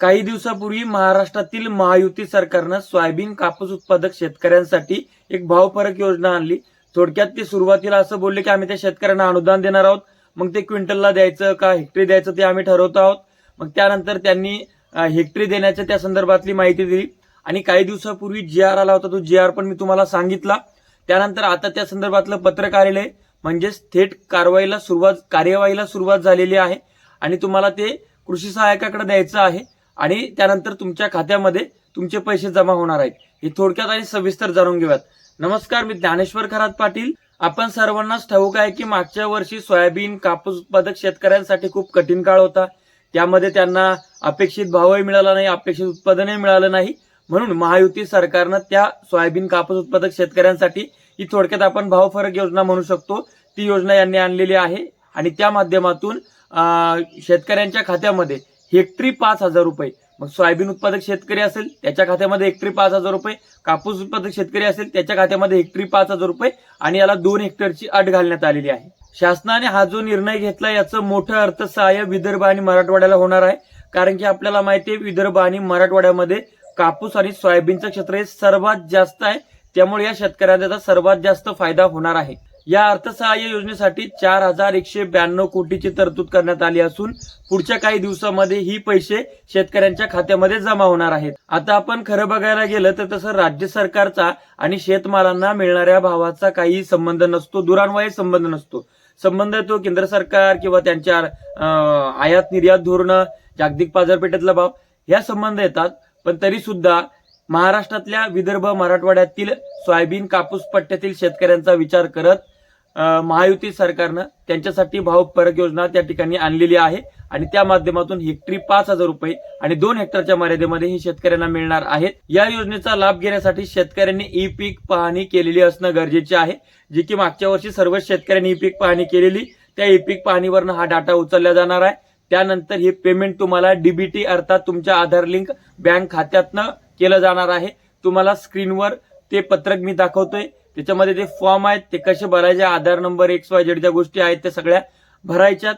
काही दिवसापूर्वी महाराष्ट्रातील महायुती सरकारनं सोयाबीन कापूस उत्पादक शेतकऱ्यांसाठी एक भावपरक योजना आणली. थोडक्यात ते सुरुवातीला असं बोलले की आम्ही त्या शेतकऱ्यांना अनुदान देणार आहोत. मग ते क्विंटलला द्यायचं का हेक्टरी द्यायचं ते आम्ही ठरवत आहोत. मग त्यानंतर त्यांनी हेक्टरी देण्याच्या त्या संदर्भातली माहिती दिली. आणि काही दिवसापूर्वी जी आर आला होता तो जी आर पण मी तुम्हाला सांगितला. त्यानंतर आता त्या संदर्भातलं पत्रक आलेलं आहे. म्हणजेच थेट कारवाईला सुरुवात कार्यवाहीला सुरुवात झालेली आहे. आणि तुम्हाला ते कृषी सहाय्यकाकडे द्यायचं आहे. आणि त्यानंतर तुमच्या खात्यामध्ये तुमचे पैसे जमा होणार आहेत. हे थोडक्यात आणि सविस्तर जाणून घेऊयात. नमस्कार मी ज्ञानेश्वर खरात पाटील. आपण सर्वांनाच ठाऊक आहे की मागच्या वर्षी सोयाबीन कापूस उत्पादक शेतकऱ्यांसाठी खूप कठीण काळ होता. त्यामध्ये त्यांना अपेक्षित भावही मिळाला नाही अपेक्षित उत्पादनही मिळालं नाही. म्हणून महायुती सरकारनं त्या सोयाबीन कापूस उत्पादक शेतकऱ्यांसाठी ही थोडक्यात आपण भाव फरक योजना म्हणू शकतो. ती योजना यांनी आणलेली आहे आणि त्या माध्यमातून शेतकऱ्यांच्या खात्यामध्ये हेक्टरी पाच हजार रुपये. मग सोयाबीन उत्पादक शेतकरी असेल त्याच्या खात्यामध्ये हेक्टरी पाच हजार रुपये. कापूस उत्पादक शेतकरी असेल त्याच्या खात्यामध्ये हेक्टरी पाच हजार रुपये. आणि याला दोन हेक्टरची अट घालण्यात आलेली आहे. शासनाने हा जो निर्णय घेतला याचं मोठं अर्थसहाय्य विदर्भ आणि मराठवाड्याला होणार आहे. कारण की आपल्याला माहिती आहे विदर्भ आणि मराठवाड्यामध्ये कापूस आणि सोयाबीनचं क्षेत्र हे सर्वात जास्त आहे. त्यामुळे या शेतकऱ्यांचा सर्वात जास्त फायदा होणार आहे. या अर्थसहाय्य योजनेसाठी चार हजार एकशे ब्याण्णव कोटीची तरतूद करण्यात आली असून पुढच्या काही दिवसामध्ये ही पैसे शेतकऱ्यांच्या खात्यामध्ये जमा होणार आहेत. आता आपण खरं बघायला गेलं तर तसं राज्य सरकारचा आणि शेतमालांना मिळणाऱ्या भावाचा काही संबंध नसतो दुरान्वये संबंध नसतो. संबंध तो केंद्र सरकार किंवा त्यांच्या अं, आयात निर्यात धोरणं जागतिक बाजारपेठेतला भाव या संबंध येतात. पण तरी सुद्धा महाराष्ट्रातल्या विदर्भ मराठवाड्यातील सोयाबीन कापूस पट्ट्यातील शेतकऱ्यांचा विचार करत महायुती सरकारनं त्यांच्यासाठी भाव परक योजना त्या ठिकाणी आणलेली आहे. आणि त्या माध्यमातून हेक्टरी पाच हजार रुपये आणि दोन हेक्टरच्या मर्यादेमध्ये हे शेतकऱ्यांना मिळणार आहेत. या योजनेचा लाभ घेण्यासाठी शेतकऱ्यांनी ई पीक पाहणी केलेली असणं गरजेचे आहे. जी की मागच्या वर्षी सर्व शेतकऱ्यांनी ई पीक पाहणी केलेली. त्या ई पीक पाहणीवरनं हा डाटा उचलला जाणार आहे. त्यानंतर हे पेमेंट तुम्हाला डीबीटी अर्थात तुमच्या आधार लिंक बँक खात्यातनं केलं जाणार आहे. तुम्हाला स्क्रीनवर ते पत्रक मी दाखवतोय. त्याच्यामध्ये ते फॉर्म आहेत ते कसे भरायचे Aadhaar number X Y Z ज्या गोष्टी आहेत त्या सगळ्या भरायच्यात.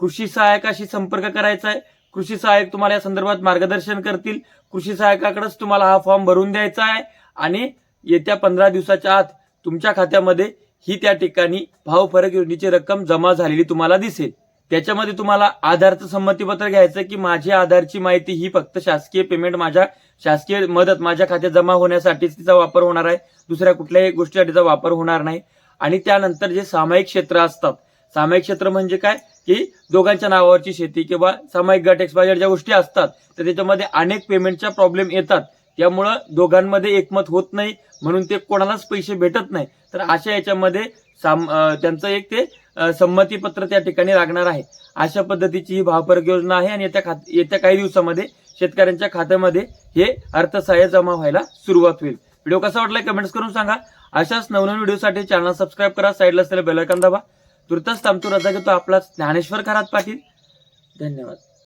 कृषी सहायकाशी संपर्क करायचा आहे. कृषी सहाय्यक तुम्हाला या संदर्भात मार्गदर्शन करतील. कृषी सहायकाकडेच तुम्हाला हा फॉर्म भरून द्यायचा आहे. आणि येत्या पंधरा दिवसाच्या आत तुमच्या खात्यामध्ये ही त्या ठिकाणी भाव फरक योजनेची रक्कम जमा झालेली तुम्हाला दिसेल. त्याच्यामध्ये तुम्हाला आधारचं संमतीपत्र घ्यायचं की माझी आधारची माहिती ही फक्त शासकीय पेमेंट माझ्या शासकीय मदत माझ्या खात्यात जमा होण्यासाठीच तिचा वापर होणार आहे. दुसऱ्या कुठल्याही गोष्टीसाठीचा वापर होणार नाही. आणि त्यानंतर जे सामायिक क्षेत्र असतात सामायिक क्षेत्र म्हणजे काय? की दोघांच्या नावावरची शेती किंवा सामायिक गट एक्सपायर ज्या गोष्टी असतात तर त्याच्यामध्ये अनेक पेमेंटच्या प्रॉब्लेम येतात. त्यामुळं दोघांमध्ये एकमत होत नाही. म्हणून ते कोणालाच पैसे भेटत नाही. तर अशा याच्यामध्ये साम त्यांचं एक ते संमतीपत्र त्या ठिकाणी लागणार आहे. अशा पद्धतीची ही भावपरक योजना आहे आणि येत्या खात येत्या काही दिवसामध्ये शेतकऱ्यांच्या खात्यामध्ये हे अर्थसहाय्य जमा व्हायला सुरुवात होईल. व्हिडिओ कसा वाटला कमेंट्स करून सांगा. अशाच नवनवीन व्हिडिओसाठी चॅनल सबस्क्राईब करा साईडला असलेलं बेलायकन दाबा. तुर्तास थांबतो रजा घेतो आपला ज्ञानेश्वर खरात पाटील. धन्यवाद.